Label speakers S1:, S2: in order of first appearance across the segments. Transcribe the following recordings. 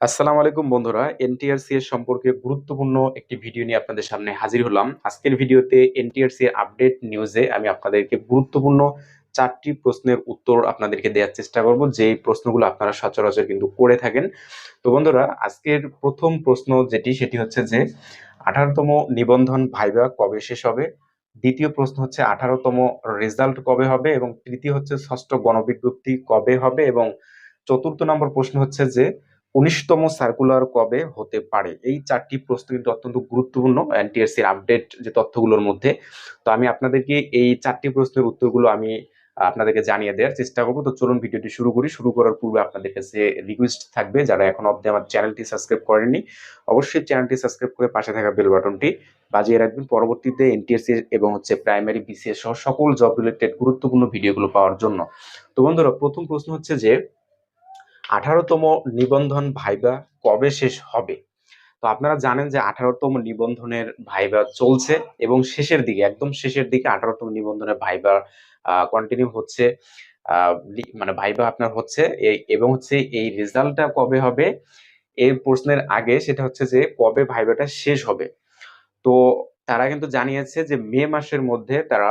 S1: আসসালামু আলাইকুম বন্ধুরা, এনটিআরসি এর সম্পর্কে গুরুত্বপূর্ণ একটি ভিডিও নিয়ে আপনাদের সামনে হাজির হলাম। আজকের ভিডিওতে এনটিআরসি এর আপডেট নিউজে আমি আপনাদেরকে গুরুত্বপূর্ণ চারটি প্রশ্নের উত্তর আপনাদেরকে দেওয়ার চেষ্টা করব যে প্রশ্নগুলো আপনারা সচরাচর কিন্তু করে থাকেন। তো বন্ধুরা, আজকের প্রথম প্রশ্ন যেটি, সেটি হচ্ছে যে, আঠারোতম নিবন্ধন ভাইবা কবে শেষ হবে? দ্বিতীয় প্রশ্ন হচ্ছে, আঠারোতম রেজাল্ট কবে হবে? এবং তৃতীয় হচ্ছে, ষষ্ঠ গণবিজ্ঞপ্তি কবে হবে? এবং চতুর্থ নম্বর প্রশ্ন হচ্ছে যে উনিশতম সার্কুলার কবে হতে পারে? এই চারটি প্রশ্ন কিন্তু অত্যন্ত গুরুত্বপূর্ণ এনটিএসসি এর আপডেট যে তথ্যগুলোর মধ্যে। তো আমি আপনাদেরকে এই চারটি প্রশ্নের উত্তরগুলো আমি আপনাদেরকে জানিয়ে দেওয়ার চেষ্টা করব। তো চলুন ভিডিওটি শুরু করি। শুরু করার পূর্বে আপনাদের কাছে রিকোয়েস্ট থাকবে যারা এখন অবধি আমার চ্যানেলটি সাবস্ক্রাইব করেননি, অবশ্যই চ্যানেলটি সাবস্ক্রাইব করে পাশে থাকা বেল বাটনটি বাজিয়ে রাখবেন। পরবর্তীতে এনটিএসসি এবং হচ্ছে প্রাইমারি বিসিএস সহ সকল জব রিলেটেড গুরুত্বপূর্ণ ভিডিওগুলো পাওয়ার জন্য। তো বন্ধুরা, প্রথম প্রশ্ন হচ্ছে যে আঠারোতম নিবন্ধন ভাইবা কবে শেষ হবে? তো আপনারা জানেন যে আঠারোতম নিবন্ধনের ভাইবা চলছে এবং শেষের দিকে, একদম শেষের দিকে আঠারোতম নিবন্ধনের ভাইবা কন্টিনিউ হচ্ছে। মানে ভাইবা আপনার হচ্ছে এবং হচ্ছে এই রেজাল্টটা কবে হবে? এই প্রশ্নের আগে সেটা হচ্ছে যে কবে ভাইবাটা শেষ হবে? তো তারা কিন্তু জানিয়েছে যে মে মাসের মধ্যে তারা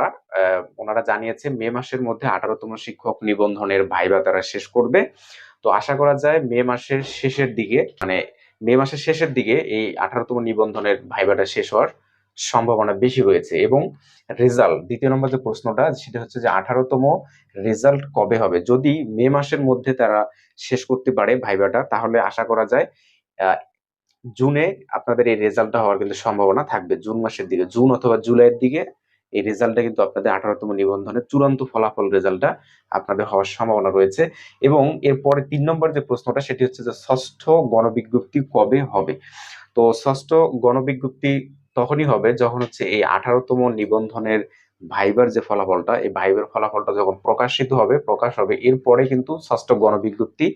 S1: ওনারা জানিয়েছে মে মাসের মধ্যে আঠারোতম শিক্ষক নিবন্ধনের ভাইবা তারা শেষ করবে। তো আশা করা যায় মে মাসের শেষের দিকে মানে মে মাসের শেষের দিকে এই আঠারোতম নিবন্ধনের ভাইবাটা শেষ হওয়ার সম্ভাবনা বেশি রয়েছে এবং রেজাল্ট, দ্বিতীয় নম্বর যে প্রশ্নটা, সেটা হচ্ছে যে আঠারোতম রেজাল্ট কবে হবে? যদি মে মাসের মধ্যে তারা শেষ করতে পারে ভাইবাটা তাহলে আশা করা যায় জুনে আপনাদের এই রেজাল্টটা হওয়ার কিন্তু সম্ভাবনা থাকবে জুন মাসের দিকে, জুন অথবা জুলাইয়ের দিকে। এই রেজাল্টটা কিন্তু আপনাদের আঠারোতম নিবন্ধনের চূড়ান্ত ফলাফল রেজাল্টটা আপনাদের হওয়ার সম্ভাবনা রয়েছে। এবং এরপরে তিন নম্বর যে প্রশ্নটা, সেটি হচ্ছে যে ষষ্ঠ গণবিজ্ঞপ্তি কবে হবে? তো ষষ্ঠ গণবিজ্ঞপ্তি তখনই হবে যখন হচ্ছে এই আঠারোতম নিবন্ধনের ভাইবার যে ফলাফলটা, এই ভাইবার ফলাফলটা যখন প্রকাশিত হবে, প্রকাশ হবে, এরপরে কিন্তু ষষ্ঠ গণবিজ্ঞপ্তি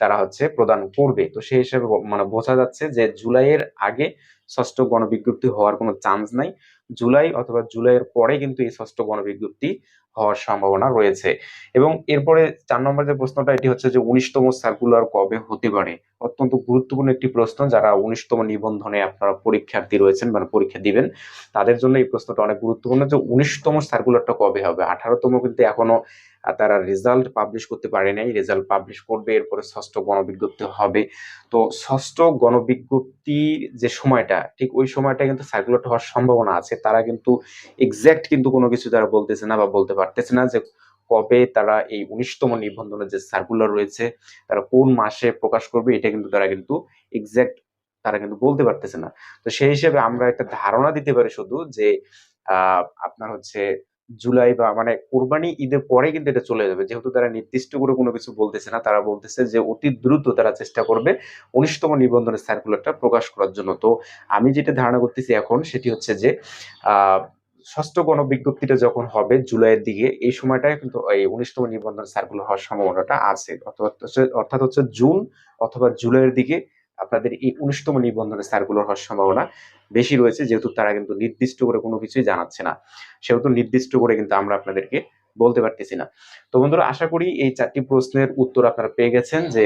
S1: তারা হচ্ছে প্রদান করবে। তো সেই হিসাবে মানে বোঝা যাচ্ছে যে জুলাইয়ের আগে ষষ্ঠ গণবিজ্ঞপ্তি হওয়ার কোনো চান্স নাই। জুলাই অথবা জুলাইয়ের পরে কিন্তু এই ষষ্ঠ গণবিজ্ঞপ্তি হওয়ার সম্ভাবনা রয়েছে। এবং এরপরে চার নম্বর যে প্রশ্নটা, এটি হচ্ছে যে উনিশতম সার্কুলার কবে হতে পারে? অত্যন্ত গুরুত্বপূর্ণ একটি প্রশ্ন, যারা উনিশতম নিবন্ধনে আপনারা পরীক্ষার্থী রয়েছেন মানে পরীক্ষা দিবেন, তাদের জন্য এই প্রশ্নটা অনেক গুরুত্বপূর্ণ যে উনিশতম সার্কুলারটা কবে হবে? আঠারোতম কিন্তু এখনও তারা রেজাল্ট পাবলিশ করতে পারে নাই। রেজাল্ট পাবলিশ করবে, এরপরে ষষ্ঠ গণবিজ্ঞপ্তি হবে। তো ষষ্ঠ গণবিজ্ঞপ্তির যে সময়টা, ঠিক ওই সময়টা কিন্তু সার্কুলারটা হওয়ার সম্ভাবনা আছে। তারা কিন্তু এক্স্যাক্ট কিন্তু কোনো কিছু তারা বলতেছে না বা বলতে পারতেছে না যে কবে তারা এই উনিশতম নিবন্ধনের যে সার্কুলার রয়েছে, তারা কোন মাসে প্রকাশ করবে, এটা কিন্তু তারা কিন্তু এক্স্যাক্ট তারা কিন্তু বলতে পারতেছে না। তো সেই হিসেবে আমরা একটা ধারণা দিতে পারি শুধু যে আপনার হচ্ছে জুলাই বা মানে কোরবানি ঈদের পরে কিন্তু এটা চলে যাবে। যেহেতু তারা নির্দিষ্ট করে কোনো কিছু বলতেছে না, তারা বলতেছে যে অতি দ্রুত তারা চেষ্টা করবে উনিশতম নিবন্ধনের সার্কুলারটা প্রকাশ করার জন্য। তো আমি যেটা ধারণা করতেছি এখন সেটি হচ্ছে যে, আহ ষষ্ঠ গণবিজ্ঞপ্তিটা যখন হবে জুলাইয়ের দিকে, এই সময়টায় কিন্তু এই উনিশতম নিবন্ধন সার্কুলার হওয়ার সম্ভাবনাটা আছে। অর্থাৎ হচ্ছে জুন অথবা জুলাইয়ের দিকে আপনাদের এই উনিশতম নিবন্ধনের সার্কুলার হওয়ার সম্ভাবনা বেশি রয়েছে, যেহেতু তারা কিন্তু নির্দিষ্ট করে কোনো কিছুই জানাচ্ছে না। সেহেতু নির্দিষ্ট করে কিন্তু আমরা আপনাদেরকে বলতে পারতেছি না। তো বন্ধুরা, আশা করি এই চারটি প্রশ্নের উত্তর আপনারা পেয়ে গেছেন যে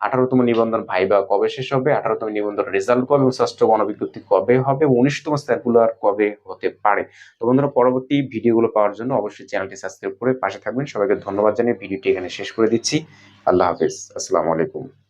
S1: আঠারোতম নিবন্ধন ভাইবা কবে শেষ হবে? আঠারোতম নিবন্ধন রেজাল্ট কবে এবং ষষ্ঠ গণবিজ্ঞপ্তি কবে হবে? উনিশতম সার্কুলার কবে হতে পারে? তো বন্ধুরা, পরবর্তী ভিডিওগুলো পাওয়ার জন্য অবশ্যই চ্যানেলটি সাবস্ক্রাইব করে পাশে থাকবেন। সবাইকে ধন্যবাদ জানিয়ে ভিডিওটি এখানে শেষ করে দিচ্ছি। আল্লাহ হাফিজ। আসসালামু আলাইকুম।